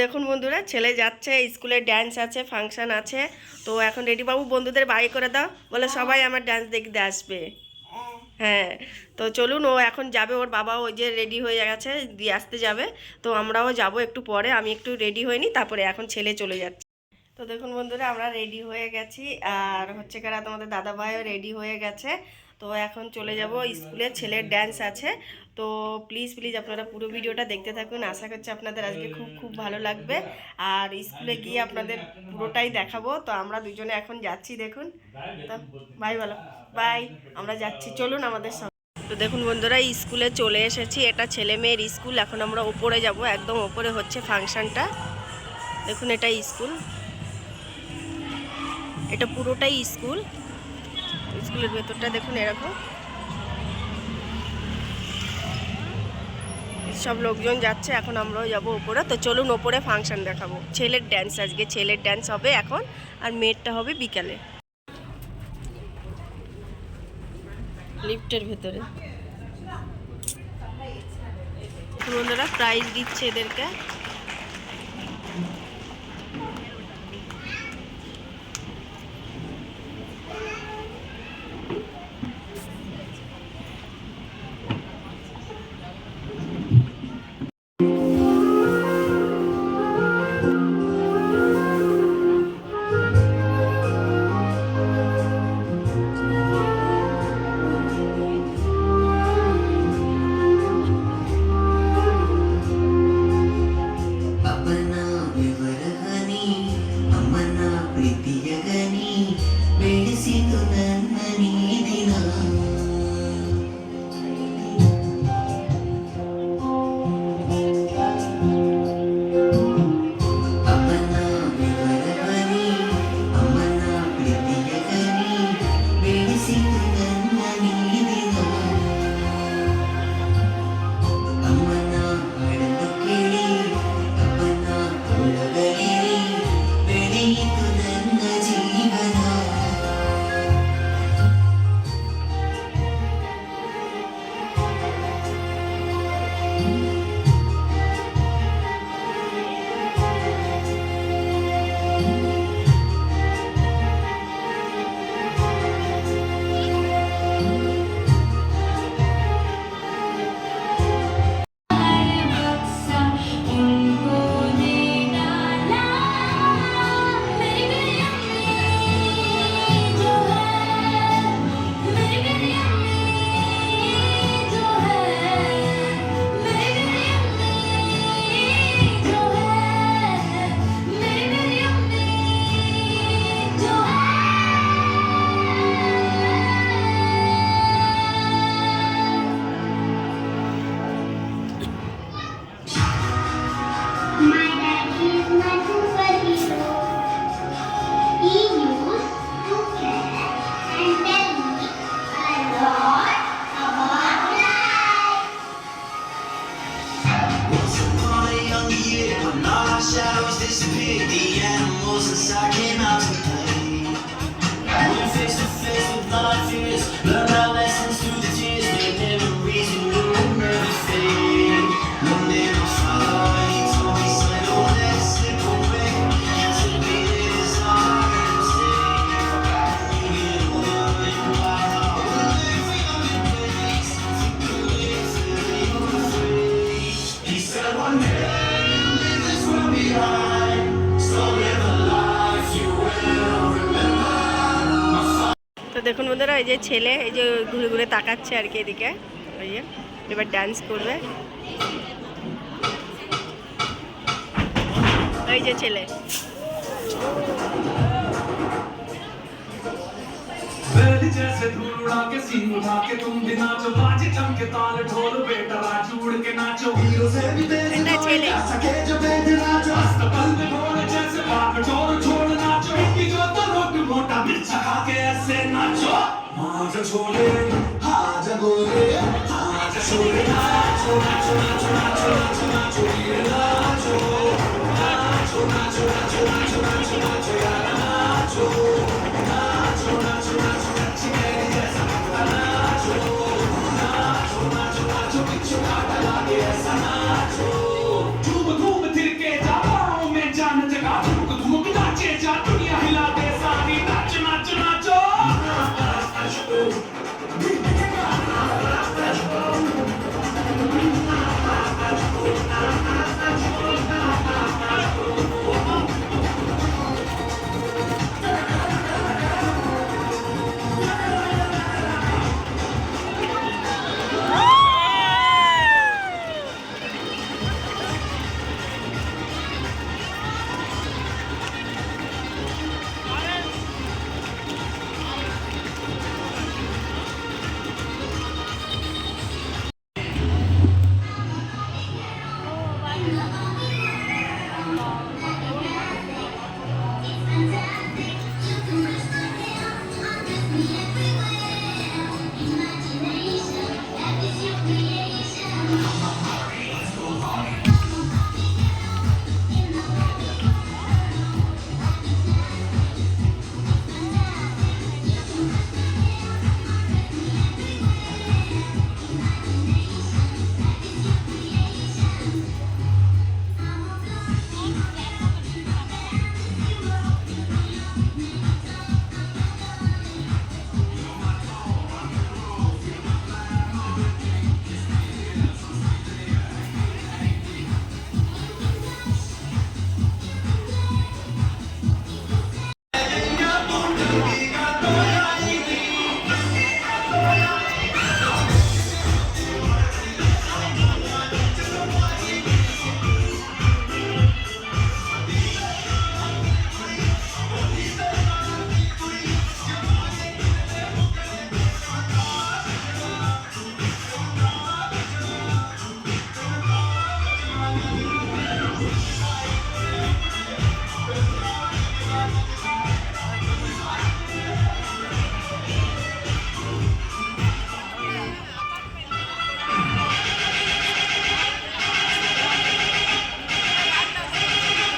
দেখুন বন্ধুরা, ছেলে যাচ্ছে, স্কুলে ড্যান্স আছে ফাংশন আছে। তো এখন রেডি বাবু বন্ধুদের বাড়ি করে দাও, বলে সবাই আমার ড্যান্স দেখতে আসবে। হ্যাঁ তো চলুন, ও এখন যাবে, ওর বাবা ওই যে রেডি হয়ে গেছে, দিয়ে আসতে যাবে। তো আমরাও যাব একটু পরে, আমি একটু রেডি হইনি তারপরে এখন ছেলে চলে যাচ্ছে। তো দেখুন বন্ধুরা, আমরা রেডি হয়ে গেছি, আর হচ্ছে কারা তোমাদের দাদা ভাইও রেডি হয়ে গেছে। তো এখন চলে যাব স্কুলে, ছেলের ড্যান্স আছে। তো প্লিজ প্লিজ আপনারা পুরো ভিডিওটা দেখতে থাকুন। আশা করছি আপনাদের আজকে খুব খুব ভালো লাগবে। আর স্কুলে গিয়ে আপনাদের পুরোটাই দেখাবো। তো আমরা দুজনে এখন যাচ্ছি, দেখুন। বাই বলো। বাই আমরা যাচ্ছি। চলুন আমাদের সঙ্গে। তো দেখুন বন্ধুরা স্কুলে চলে এসেছি। এটা ছেলে মেয়ের স্কুল। এখন আমরা ওপরে যাব। একদম ওপরে হচ্ছে ফাংশনটা। দেখুন, এটা স্কুল। এটা পুরোটাই স্কুল। স্কুলের ভেতরটা দেখুন এরকম। সব লোকজন যাচ্ছে, এখন আমরাও যাব ওপরে। তো চলুন ওপরে ফাংশন দেখাবো। ছেলের ড্যান্স আজকে, ছেলের ড্যান্স হবে এখন, আর মেয়েরটা হবে বিকালে। লিফটের ভেতরে। বন্ধুরা প্রাইজ দিচ্ছে এদেরকে। তো দেখুন বন্ধুরা, এই যে ছেলে, এই যে ঘুরে ঘুরে তাকাচ্ছে আর কি এদিকে। ওই যে, এবার ডান্স করবে। এই যে ছেলে। बैल जैसे धूल उड़ा के सीन उठा के तुम भी नाचो बाजी चमके ताल ढोल बेटा राजू उड़ के नाचो हीरो से भी तेज कोई ना सके जो बेद नाचो अस्तबल में ढोल जैसे भाग ढोल छोड़ नाचो इनकी जो तो रोट मोटा मिर्च खा के ऐसे नाचो आज छोले आज गोले आज छोले नाचो नाचो नाचो नाचो नाचो नाचो ये नाचो नाचो नाचो नाचो नाचो नाचो नाचो यार नाचो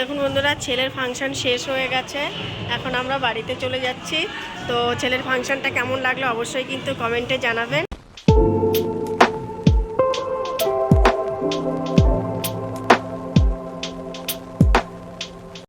দেখুন বন্ধুরা, ছেলের ফাংশন শেষ হয়ে গেছে। এখন আমরা বাড়িতে চলে যাচ্ছি। তো ছেলের ফাংশনটা কেমন লাগল অবশ্যই কিন্তু কমেন্টে জানাবেন।